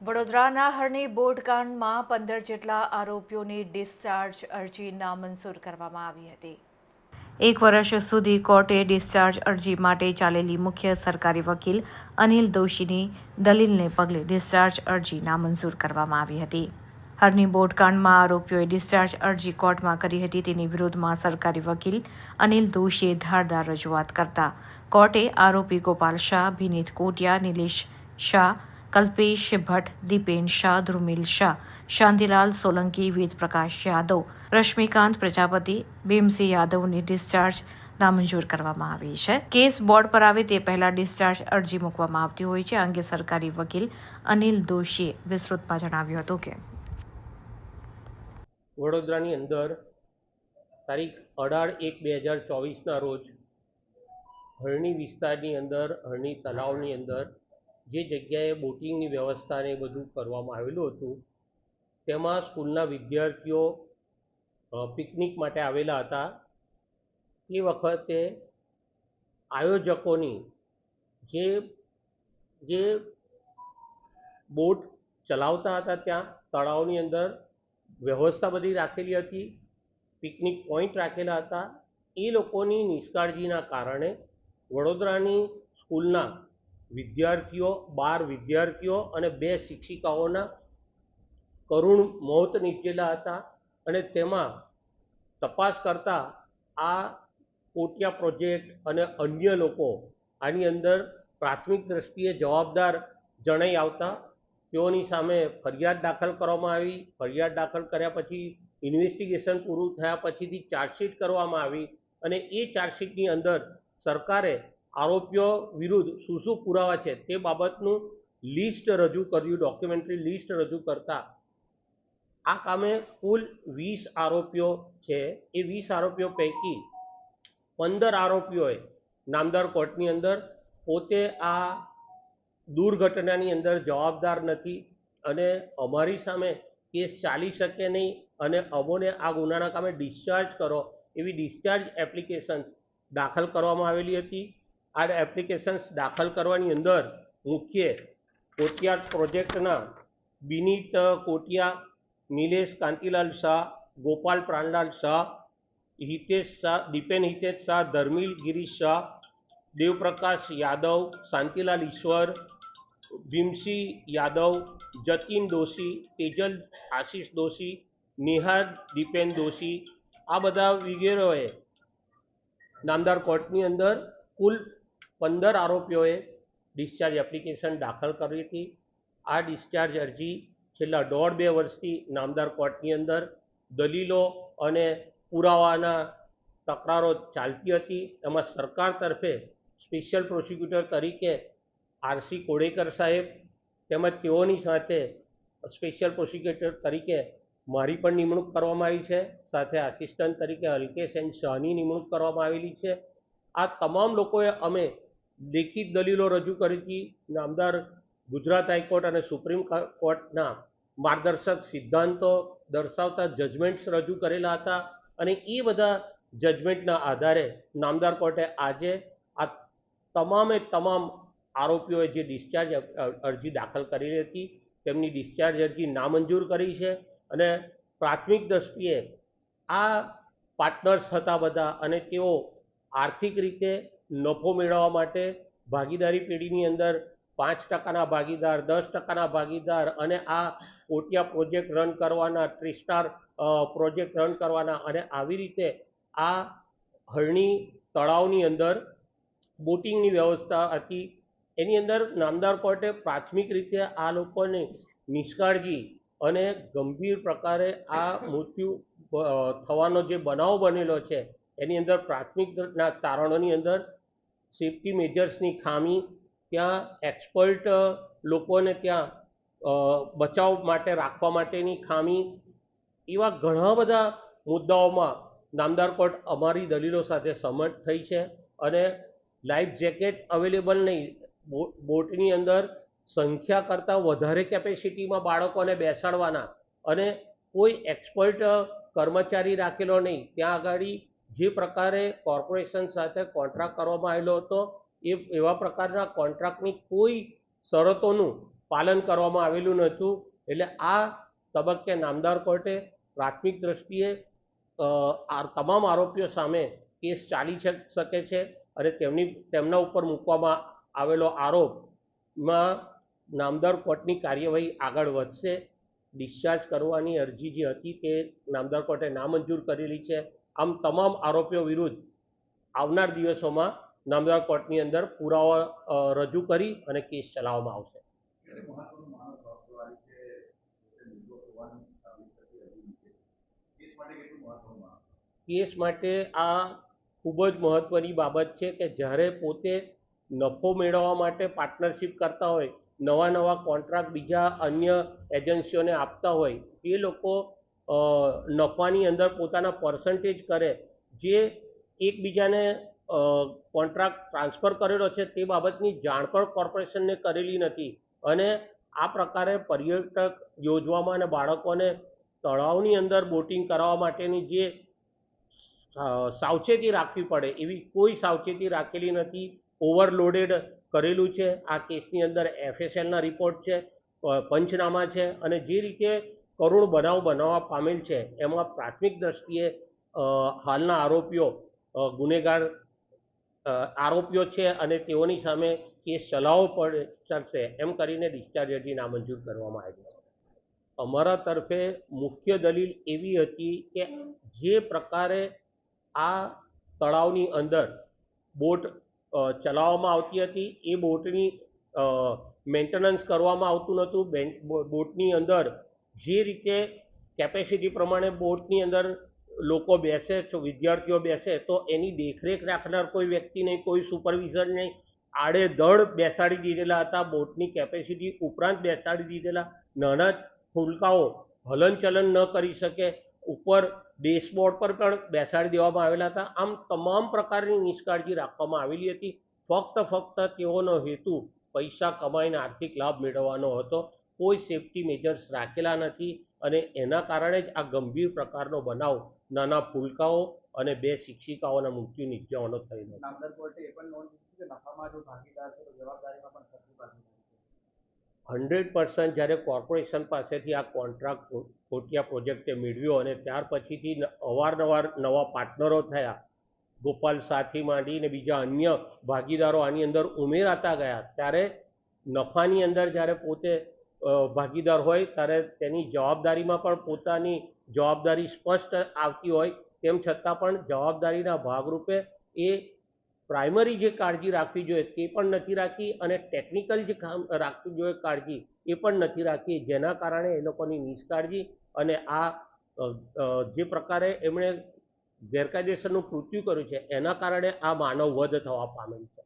વડોદરાના હરણી બોટકાંડમાં પંદર જેટલા આરોપીઓની ડિસ્ચાર્જ અરજી નામંજૂર કરવામાં આવી હતી. એક વર્ષ સુધી કોર્ટે ડિસ્ચાર્જ અરજી માટે ચાલેલી મુખ્ય સરકારી વકીલ અનિલ દોશીની દલીલને પગલે ડિસ્ચાર્જ અરજી નામંજૂર કરવામાં આવી હતી. હરની બોટકાંડમાં આરોપીઓએ ડિસ્ચાર્જ અરજી કોર્ટમાં કરી હતી તેની વિરોધમાં સરકારી વકીલ અનિલ દોશીએ ધારદાર રજૂઆત કરતા કોર્ટે આરોપી ગોપાલ શાહ, વિનીત કોટિયા, નિલેશ શાહ કલ્પેશ ભટ્ટ, દીપેન શાહ, ધ્રુમિલ શાહ, શાંતિલાલ સોલંકી વેદ પ્રકાશ યાદવ, રશ્મિકાંત પ્રજાપતિ ભીમસિંહ યાદવની ડિસ્ચાર્જ નામંજૂર કરવામાં આવી છે. કેસ બોર્ડ પર આવે તે પહેલા ડિસ્ચાર્જ અરજી મૂકવામાં આવતી હોય છે. અંગે સરકારી વકીલ અનિલ દોશીએ વિસ્તૃતમાં જણાવ્યું હતું કે વડોદરાની અંદર તારીખ અઢાર એક બે હજાર ચોવીસના રોજ હરણી વિસ્તારની અંદર, હરણી તલાવની અંદર જે જગ્યાએ બોટિંગની વ્યવસ્થા ને એ બધું કરવામાં આવેલું હતું, તેમાં સ્કૂલના વિદ્યાર્થીઓ પિકનિક માટે આવેલા હતા. તે વખતે આયોજકોની જે જે બોટ ચલાવતા હતા ત્યાં, તળાવની અંદર વ્યવસ્થા બધી રાખેલી હતી, પિકનિક પોઈન્ટ રાખેલા હતા. એ લોકોની નિષ્કાળજીના કારણે વડોદરાની સ્કૂલના વિદ્યાર્થીઓ, બાર વિદ્યાર્થીઓ અને બે શિક્ષિકાઓના કરુણ મોત નીપજેલા હતા અને તેમાં તપાસ કરતા આ કોટિયા પ્રોજેક્ટ અને અન્ય લોકો આની અંદર પ્રાથમિક દ્રષ્ટિએ જવાબદાર જણાઈ આવતા. તેઓની સામે ફરિયાદ દાખલ કરવામાં આવી. ફરિયાદ દાખલ કર્યા પછી ઇન્વેસ્ટિગેશન પૂરું થયા પછીથી ચાર્જશીટ કરવામાં આવી અને એ ચાર્જશીટની અંદર સરકારે આરોપીઓ વિરુદ્ધ શું શું પુરાવા છે તે બાબતનું લિસ્ટ રજૂ કર્યું ડોક્યુમેન્ટરી લિસ્ટ રજૂ કરતા. આ કામે કુલ વીસ આરોપીઓ છે. એ વીસ આરોપીઓ પૈકી પંદર આરોપીઓએ નામદાર કોર્ટની અંદર પોતે આ દુર્ઘટનાની અંદર જવાબદાર નથી અને અમારી સામે કેસ ચાલી શકે નહીં અને અમોને આ ગુનાના કામે ડિસ્ચાર્જ કરો એવી ડિસ્ચાર્જ એપ્લિકેશન દાખલ કરવામાં આવેલી હતી. આ એપ્લિકેશન્સ દાખલ કરવાની અંદર મુખ્ય કોટિયાર પ્રોજેક્ટના બિનીત કોટિયા, નિલેશ કાંતિલાલ શાહ, ગોપાલ પ્રાણલાલ શાહ, હિતેશ શાહ, દીપેન હિતેશ શાહ, ધર્મિલ ગિરીશ શાહ, દેવપ્રકાશ યાદવ, શાંતિલાલ ઈશ્વર, ભીમસિંહ યાદવ, જતીન દોશી, તેજલ આશીષ દોશી, નિહાદ દીપેન દોશી, આ બધા વગેરેઓએ નામદાર કોર્ટની અંદર કુલ પંદર આરોપીઓએ ડિસ્ચાર્જ એપ્લિકેશન દાખલ કરી હતી. આ ડિસ્ચાર્જ અરજી છેલ્લા દોઢ બે વર્ષથી નામદાર કોર્ટની અંદર દલીલો અને પુરાવાના તકરારો ચાલતી હતી. એમાં સરકાર તરફે સ્પેશિયલ પ્રોસિક્યુટર તરીકે આરસી કોડેકર સાહેબ તેમજ તેઓની સાથે સ્પેશિયલ પ્રોસિક્યુટર તરીકે મારી પણ નિમણૂક કરવામાં આવી છે. સાથે આસિસ્ટન્ટ તરીકે અલ્કેશ એન શાહની નિમણૂક કરવામાં આવેલી છે. આ તમામ લોકોએ અમે લેખિત દલીલો રજૂ કરી હતી નામદાર ગુજરાત હાઈકોર્ટ અને સુપ્રીમ કોર્ટના માર્ગદર્શક સિદ્ધાંતો દર્શાવતા જજમેન્ટ્સ રજૂ કરેલા હતા અને એ બધા જજમેન્ટના આધારે નામદાર કોર્ટે આજે આ તમામે તમામ આરોપીઓએ જે ડિસ્ચાર્જ અરજી દાખલ કરી હતી, તેમની ડિસ્ચાર્જ અરજી નામંજૂર કરી છે અને પ્રાથમિક દ્રષ્ટિએ આ પાર્ટનર્સ હતા બધા અને તેઓ આર્થિક રીતે નફો મેળવવા માટે ભાગીદારી પેઢીની અંદર પાંચ ટકાના ભાગીદાર, દસ ટકાના ભાગીદાર અને આ ઓટિયા પ્રોજેક્ટ રન કરવાના ટ્રીસ્ટાર પ્રોજેક્ટ રન કરવાના અને આવી રીતે આ હરણી તળાવની અંદર બોટિંગની વ્યવસ્થા હતી. એની અંદર નામદાર કોર્ટે પ્રાથમિક રીતે આ લોકોને નિષ્કાળજી અને ગંભીર પ્રકારે આ મૃત્યુ થવાનો જે બનાવ બનેલો છે, એની અંદર પ્રાથમિકના તારણોની અંદર સેફ્ટી મેજર્સની ખામી ત્યાં એક્સપર્ટ લોકોને ત્યાં બચાવ માટે રાખવા માટેની ખામી એવા ઘણા બધા મુદ્દાઓમાં નામદાર કોર્ટ અમારી દલીલો સાથે સહમત થઈ છે અને લાઈફ જેકેટ અવેલેબલ નહીં. બોટની અંદર સંખ્યા કરતાં વધારે કેપેસિટીમાં બાળકોને બેસાડવાના અને કોઈ એક્સપર્ટ કર્મચારી રાખેલો નહીં. ત્યાં આગળ જે પ્રકારે કોર્પોરેશન સાથે કોન્ટ્રાક્ટ કરવામાં આવેલો હતો, એ, એવા પ્રકારના કોન્ટ્રાક્ટની કોઈ શરતોનું પાલન કરવામાં આવેલું નહોતું. એટલે આ તબક્કે નામદાર કોર્ટે પ્રાથમિક દ્રષ્ટિએ તમામ આરોપીઓ સામે કેસ ચાલી શકે છે અને તેમની, તેમના ઉપર મૂકવામાં આવેલો આરોપમાં નામદાર કોર્ટની કાર્યવાહી આગળ વધશે. ડિસ્ચાર્જ કરવાની અરજી જે હતી તે નામદાર કોર્ટે નામંજૂર કરેલી છે. આમ તમામ આરોપીઓ વિરુદ્ધ આવનાર દિવસોમાં નામદાર કોર્ટની અંદર પુરાવા રજૂ કરી અને કેસ ચલાવવામાં આવશે. કેસ માટે આ ખૂબ જ મહત્વની બાબત છે કે જ્યારે પોતે નફો મેળવવા માટે પાર્ટનરશિપ કરતા હોય, નવા નવા કોન્ટ્રાક્ટ બીજા અન્ય એજન્સીઓને આપતા હોય, તે લોકો નફાની અંદર પોતાના પર્સન્ટેજ કરે, જે એકબીજાને કોન્ટ્રાક્ટ ટ્રાન્સફર કરેલો છે તે બાબતની જાણ પણ કોર્પોરેશનને કરેલી નથી. અને આ પ્રકારે પર્યટક યોજવામાં અને બાળકોને તળાવની અંદર બોટિંગ કરાવવા માટેની જે સાવચેતી રાખવી પડે એવી કોઈ સાવચેતી રાખેલી નથી. ઓવરલોડેડ કરેલું છે. આ કેસની અંદર એફએસએલના રિપોર્ટ છે પંચનામા છે અને જે રીતે કરુણ બનાવ બનાવવા પામેલ છે. એમાં પ્રાથમિક દ્રષ્ટિએ હાલના આરોપીઓ ગુનેગાર આરોપીઓ છે અને તેઓની સામે કેસ ચલાવવો પડે ચાલશે એમ કરીને ડિસ્ચાર્જ અરજી નામંજૂર કરવામાં આવી છે. અમારા તરફે મુખ્ય દલીલ એવી હતી કે જે પ્રકારે આ તળાવની અંદર બોટ ચલાવવામાં આવતી હતી, એ બોટની મેન્ટેનન્સ કરવામાં આવતું નહોતું. બોટની અંદર જે રીતે કેપેસિટી પ્રમાણે બોટની અંદર લોકો બેસે તો વિદ્યાર્થીઓ બેસે, તો એની દેખરેખ રાખનાર કોઈ વ્યક્તિ નહીં, કોઈ સુપરવિઝર નહીં. આડેધડ બેસાડી દીધેલા હતા બોટની કેપેસિટી ઉપરાંત બેસાડી દીધેલા. નાના ફૂલકાઓ હલનચલન ન કરી શકે. ઉપર ડેશબોર્ડ પર પણ બેસાડી દેવામાં આવેલા હતા. આમ તમામ પ્રકારની નિષ્કાળજી રાખવામાં આવેલી હતી. ફક્ત ફક્ત તેઓનો હેતુ પૈસા કમાઈને આર્થિક લાભ મેળવવાનો હતો. કોઈ સેફટી મેજર્સ રાખેલા નથી અને એના કારણે જ આ ગંભીર પ્રકારનો બનાવ નાના ફૂલકાઓ અને બે શિક્ષિકાઓના મૃત્યુ નિપજાવાનો થયેલો હંડ્રેડ પર્સન્ટ જ્યારે કોર્પોરેશન પાસેથી આ કોન્ટ્રાક્ટ કોટિયા પ્રોજેક્ટે મેળવ્યો અને ત્યાર પછીથી અવારનવાર નવા પાર્ટનરો થયા ગોપાલ સાથી માંડીને બીજા અન્ય ભાગીદારો આની અંદર ઉમેરાતા ગયા ત્યારે નફાની અંદર જ્યારે પોતે ભાગીદાર હોય, ત્યારે તેની જવાબદારીમાં પણ પોતાની જવાબદારી સ્પષ્ટ આવતી હોય, તેમ છતાં પણ જવાબદારીના ભાગરૂપે એ પ્રાઇમરી જે કાળજી રાખવી જોઈએ તે પણ નથી રાખી અને ટેકનિકલ જે કામ રાખવી જોઈએ કાળજી એ પણ નથી રાખી. જેના કારણે એ લોકોની નિષ્કાળજી અને આ જે પ્રકારે એમણે ગેરકાયદેસરનું કૃત્યુ કર્યું છે, એના કારણે આ માનવ વધ થવા પામેલ છે.